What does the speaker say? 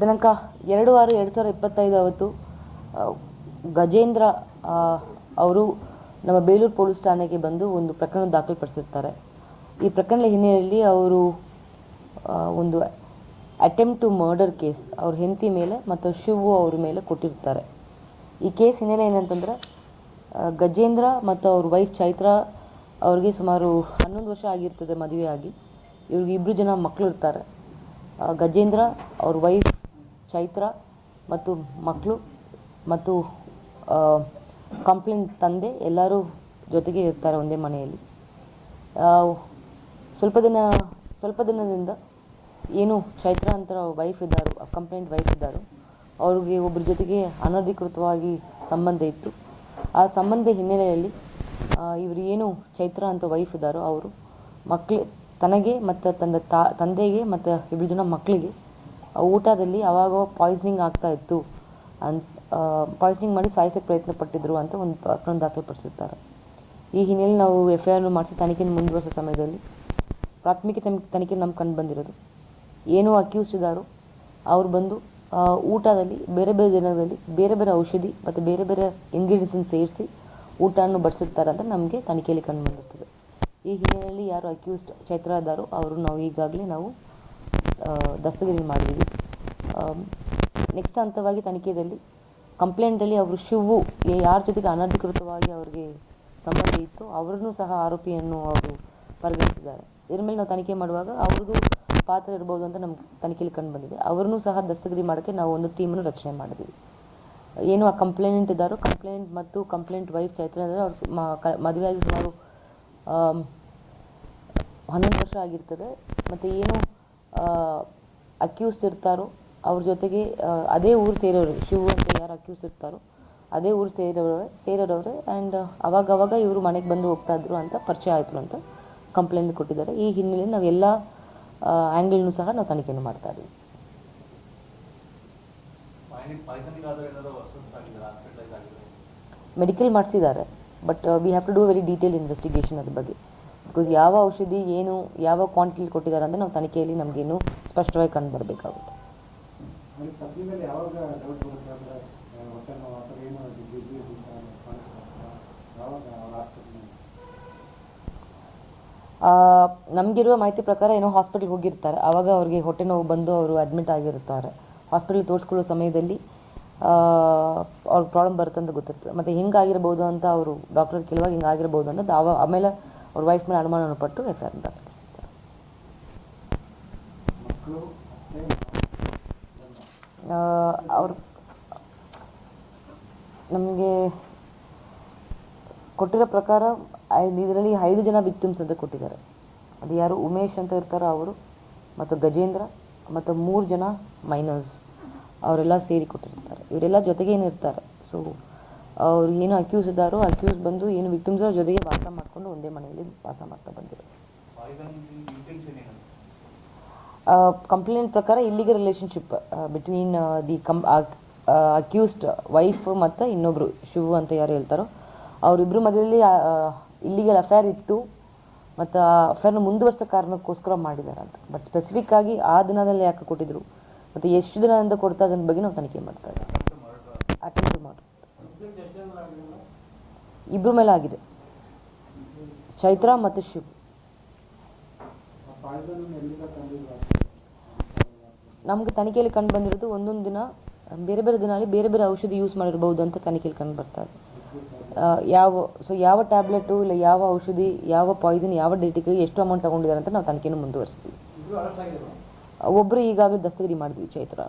ದಿನಾಂಕ ಎರಡು ಆರು ಎರಡು ಸಾವಿರದ ಇಪ್ಪತ್ತೈದು ಅವತ್ತು ಗಜೇಂದ್ರ ಅವರು ನಮ್ಮ ಬೇಲೂರು ಪೊಲೀಸ್ ಠಾಣೆಗೆ ಬಂದು ಒಂದು ಪ್ರಕರಣ ದಾಖಲುಪಡಿಸಿರ್ತಾರೆ. ಈ ಪ್ರಕರಣದ ಹಿನ್ನೆಲೆಯಲ್ಲಿ ಅವರು ಒಂದು ಅಟೆಂಪ್ಟ್ ಟು ಮರ್ಡರ್ ಕೇಸ್ ಅವ್ರ ಹೆಂಡತಿ ಮೇಲೆ ಮತ್ತು ಶಿವು ಅವ್ರ ಮೇಲೆ ಕೊಟ್ಟಿರ್ತಾರೆ. ಈ ಕೇಸ್ ಹಿನ್ನೆಲೆ ಏನಂತಂದರೆ ಗಜೇಂದ್ರ ಮತ್ತು ಅವ್ರ ವೈಫ್ ಚೈತ್ರ ಅವ್ರಿಗೆ ಸುಮಾರು ಹನ್ನೊಂದು ವರ್ಷ ಆಗಿರ್ತದೆ ಮದುವೆಯಾಗಿ. ಇವ್ರಿಗೆ ಇಬ್ಬರು ಜನ ಮಕ್ಕಳು ಇರ್ತಾರೆ. ಗಜೇಂದ್ರ ಅವ್ರ ವೈಫ್ ಚೈತ್ರ ಮತ್ತು ಮಕ್ಕಳು ಮತ್ತು ಕಂಪ್ಲೇಂಟ್ ತಂದೆ ಎಲ್ಲರೂ ಜೊತೆಗೆ ಇರ್ತಾರೆ ಒಂದೇ ಮನೆಯಲ್ಲಿ. ಸ್ವಲ್ಪ ದಿನ, ಸ್ವಲ್ಪ ದಿನದಿಂದ ಏನು ಚೈತ್ರ ಅಂತ ವೈಫ್ ಇದ್ದಾರೋ ಕಂಪ್ಲೇಂಟ್ ವೈಫ್ ಇದ್ದಾರೋ, ಅವ್ರಿಗೆ ಒಬ್ಬರ ಜೊತೆಗೆ ಅನಧಿಕೃತವಾಗಿ ಸಂಬಂಧ ಇತ್ತು. ಆ ಸಂಬಂಧ ಹಿನ್ನೆಲೆಯಲ್ಲಿ ಇವರು ಏನು ಚೈತ್ರ ಅಂತ ವೈಫ್ ಇದ್ದಾರೋ ಅವರು ಮಕ್ಕಳು ತನಗೆ ಮತ್ತು ತನ್ನ ತಾ, ತಂದೆಗೆ ಮತ್ತು ಇಬ್ಬರು ಜನ ಮಕ್ಕಳಿಗೆ ಊಟದಲ್ಲಿ ಅವಾಗ ಪಾಯ್ಸನಿಂಗ್ ಆಗ್ತಾ ಇತ್ತು ಅಂತ ಪಾಯ್ಸನಿಂಗ್ ಮಾಡಿ ಸಾಯಿಸೋಕ್ಕೆ ಪ್ರಯತ್ನ ಪಟ್ಟಿದ್ರು ಅಂತ ಒಂದು ಪ್ರಕರಣ ದಾಖಲೆಪಡಿಸಿರ್ತಾರೆ. ಈ ಹಿನ್ನೆಲೆಯಲ್ಲಿ ನಾವು ಎಫ್ ಐ ಆರ್ನು ಮಾಡಿಸಿ ತನಿಖೆಯನ್ನು ಮುಂದುವರಿಸೋ ಸಮಯದಲ್ಲಿ ಪ್ರಾಥಮಿಕ ತನಿಖೆ ನಮ್ಗೆ ಕಂಡು ಬಂದಿರೋದು. ಏನು ಅಕ್ಯೂಸ್ ಇದ್ದಾರೋ ಅವ್ರು ಬಂದು ಊಟದಲ್ಲಿ ಬೇರೆ ಬೇರೆ ದಿನದಲ್ಲಿ ಬೇರೆ ಬೇರೆ ಔಷಧಿ ಮತ್ತು ಬೇರೆ ಬೇರೆ ಇಂಗ್ರೀಡಿಯೆಂಟ್ಸನ್ನು ಸೇರಿಸಿ ಊಟವನ್ನು ಬಡಿಸಿರ್ತಾರೆ ಅಂತ ನಮಗೆ ತನಿಖೆಯಲ್ಲಿ ಕಂಡು ಬಂದಿರ್ತದೆ. ಈ ಹಿನ್ನೆಲೆಯಲ್ಲಿ ಯಾರು ಅಕ್ಯೂಸ್ಡ್ ಚೈತ್ರ ಇದ್ದಾರೋ ಅವರು ನಾವು ಈಗಾಗಲೇ ನಾವು ದಸ್ತಗಿರಿ ಮಾಡಿದ್ದೀವಿ ನೆಕ್ಸ್ಟ್ ಹಂತವಾಗಿ ತನಿಖೆಯಲ್ಲಿ ಕಂಪ್ಲೇಂಟಲ್ಲಿ ಅವರು ಶಿವು ಯಾರ ಜೊತೆಗೆ ಅನಧಿಕೃತವಾಗಿ ಅವರಿಗೆ ಸಂಬಂಧ ಇತ್ತು ಅವರನ್ನು ಸಹ ಆರೋಪಿಯನ್ನು ಅವರು ಪರಿಗಣಿಸಿದ್ದಾರೆ. ಇದ್ರ ಮೇಲೆ ನಾವು ತನಿಖೆ ಮಾಡುವಾಗ ಅವ್ರಿಗೂ ಪಾತ್ರ ಇರ್ಬೋದು ಅಂತ ನಮ್ಮ ತನಿಖೆಯಲ್ಲಿ ಕಂಡು ಬಂದಿದೆ. ಅವ್ರನ್ನೂ ಸಹ ದಸ್ತಗಿರಿ ಮಾಡೋಕ್ಕೆ ನಾವು ಒಂದು ಟೀಮನ್ನು ರಚನೆ ಮಾಡಿದ್ವಿ. ಏನು ಆ ಕಂಪ್ಲೇಂಟ್ ಇದ್ದಾರೋ, ಕಂಪ್ಲೇಂಟ್ ಮತ್ತು ಕಂಪ್ಲೇಂಟ್ ವೈಫ್ ಚೈತ್ರ ಅವ್ರು ಮದುವೆಯಾಗಿ ಸುಮಾರು ಹನ್ನೊಂದು ವರ್ಷ ಆಗಿರ್ತದೆ. ಮತ್ತು ಏನು ಅಕ್ಯೂಸ್ ಇರ್ತಾರೋ ಅವ್ರ ಜೊತೆಗೆ ಅದೇ ಊರು ಸೇರೋರು ಶಿವು ಅಂತ ಯಾರು ಅಕ್ಯೂಸ್ ಇರ್ತಾರೋ ಅದೇ ಊರು ಸೇರೋರವ್ರೆ ಸೇರೋರವ್ರೆ ಆ್ಯಂಡ್ ಅವಾಗ ಅವಾಗ ಇವರು ಮನೆಗೆ ಬಂದು ಹೋಗ್ತಾಯಿದ್ರು ಅಂತ ಪರಿಚಯ ಆಯಿತು ಅಂತ ಕಂಪ್ಲೇಂಟ್ ಕೊಟ್ಟಿದ್ದಾರೆ. ಈ ಹಿನ್ನೆಲೆಯಲ್ಲಿ ನಾವು ಎಲ್ಲ ಆ್ಯಂಗಲ್ನೂ ಸಹ ನಾವು ತನಿಖೆಯನ್ನು ಮಾಡ್ತಾ ಇದ್ದೀವಿ. ಮೆಡಿಕಲ್ ಮಾಡಿಸಿದ್ದಾರೆ but we have to do very detail investigation ಅದ್ರ ಬಗ್ಗೆ. ಬಿಕಾಸ್ ಯಾವ ಔಷಧಿ ಏನು ಯಾವ ಕ್ವಾಂಟಿಟಿ ಕೊಟ್ಟಿದ್ದಾರೆ ಅಂತ ನಾವು ತನಿಖೆಯಲ್ಲಿ ನಮಗೇನು ಸ್ಪಷ್ಟವಾಗಿ ಕಂಡು ಬರಬೇಕಾಗುತ್ತೆ. ಅಂದ್ರೆ ನಮಗಿರುವ ಮಾಹಿತಿ ಪ್ರಕಾರ ಏನೋ ಹಾಸ್ಪಿಟ್ಲ್ಗೆ ಹೋಗಿರ್ತಾರೆ. ಆವಾಗ ಅವ್ರಿಗೆ ಹೊಟ್ಟೆ ನೋವು ಬಂದು ಅವರು ಅಡ್ಮಿಟ್ ಆಗಿರ್ತಾರೆ. ಹಾಸ್ಪಿಟಲ್ ತೋರಿಸ್ಕೊಳ್ಳೋ ಸಮಯದಲ್ಲಿ ಅವ್ರಿಗೆ ಪ್ರಾಬ್ಲಮ್ ಬರುತ್ತೆ ಅಂತ ಗೊತ್ತಿರ್ತದೆ. ಮತ್ತು ಹಿಂಗಾಗಿರ್ಬೋದು ಅಂತ ಅವರು ಡಾಕ್ಟರ್ ಕೇಳುವಾಗ ಹಿಂಗಾಗಿರ್ಬೋದು ಅಂತ ಆಮೇಲೆ ಅವ್ರ ವೈಫ್ ಮೇಲೆ ಅನುಮಾನವನ್ನು ಪಟ್ಟು ಎಫ್ ಐ ಆರ್ ದಾಖಲಿಸಿದ್ದಾರೆ ಅವ್ರು ನಮಗೆ ಕೊಟ್ಟಿರೋ ಪ್ರಕಾರ ಇದರಲ್ಲಿ ಐದು ಜನ ವಿಕ್ಟಿಮ್ಸ್ ಅಂತ ಕೊಟ್ಟಿದ್ದಾರೆ. ಅದು ಯಾರು ಉಮೇಶ್ ಅಂತ ಇರ್ತಾರೋ ಅವರು ಮತ್ತು ಗಜೇಂದ್ರ ಮತ್ತು ಮೂರು ಜನ ಮೈನರ್ಸ್ ಅವರೆಲ್ಲ ಸೇರಿ ಕೊಟ್ಟಿರ್ತಾರೆ. ಇವರೆಲ್ಲ ಜೊತೆಗೇನಿರ್ತಾರೆ. ಇರ್ತಾರೆ ಸೊ ಅವ್ರು ಏನು ಅಕ್ಯೂಸ್ ಇದ್ದಾರೋ ಅಕ್ಯೂಸ್ ಬಂದು ಏನು ವಿಕ್ಟಿಮ್ಸ್ ಜೊತೆಗೆ ವಾಸ ಮಾಡಿಕೊಂಡು ಒಂದೇ ಮನೆಯಲ್ಲಿ ವಾಸ ಮಾಡ್ತಾ ಬಂದಿರೋ ಕಂಪ್ಲೇಂಟ್ ಪ್ರಕಾರ ಇಲ್ಲಿಗೆ ರಿಲೇಷನ್ಶಿಪ್ ಬಿಟ್ವೀನ್ ದಿ ಕಂ ಅಕ್ಯೂಸ್ಡ್ ವೈಫ್ ಮತ್ತು ಇನ್ನೊಬ್ರು, ಶಿವು ಅಂತ ಯಾರು ಹೇಳ್ತಾರೋ ಅವರಿಬ್ಬರು ಮಧ್ಯದಲ್ಲಿ ಇಲ್ಲಿಗೆ ಅಫೇರ್ ಇತ್ತು. ಮತ್ತು ಆ ಅಫೇರ್ನ ಮುಂದುವರ್ಸೋ ಕಾರಣಕ್ಕೋಸ್ಕರ ಮಾಡಿದ್ದಾರೆ ಅಂತ. ಬಟ್ ಸ್ಪೆಸಿಫಿಕ್ ಆಗಿ ಆ ದಿನದಲ್ಲಿ ಯಾಕೆ ಕೊಟ್ಟಿದ್ರು? ಮತ್ತು ಎಷ್ಟು ದಿನದಿಂದ ಕೊಡ್ತಾ ಅದನ್ನ ಬಗ್ಗೆ ನಾವು ತನಿಖೆ ಮಾಡ್ತಾ ಇದ್ದೀವಿ. ಅಟೆಂಪ್ಟ್ ಮಾಡಿ ಇಬ್ಬರ ಮೇಲೆ ಆಗಿದೆ. ಚೈತ್ರ ಮತ್ತು ಶಿವ್. ನಮ್ಗೆ ತನಿಖೆಯಲ್ಲಿ ಕಂಡು ಬಂದಿರೋದು ಒಂದೊಂದು ದಿನ, ಬೇರೆ ಬೇರೆ ದಿನಲ್ಲಿ ಬೇರೆ ಬೇರೆ ಔಷಧಿ ಯೂಸ್ ಮಾಡಿರ್ಬೋದು ಅಂತ ತನಿಖೆಯಲ್ಲಿ ಕಂಡು ಬರ್ತಾ ಇದೆ. ಯಾವ ಸೊ ಯಾವ ಟ್ಯಾಬ್ಲೆಟು ಇಲ್ಲ, ಯಾವ ಔಷಧಿ, ಯಾವ ಪಾಯ್ಸನ್ ಯಾವ ಡೇಟಿಗೆ ಎಷ್ಟು ಅಮೌಂಟ್ ತಗೊಂಡಿದ್ದಾರೆ ಅಂತ ನಾವು ತನಿಖೆಯನ್ನು ಮುಂದುವರಿಸ್ತೀವಿ. ಒಬ್ಬರು ಈಗಾಗಲೇ ದಸ್ತಗಿರಿ ಮಾಡಿದ್ವಿ ಚೈತ್ರ.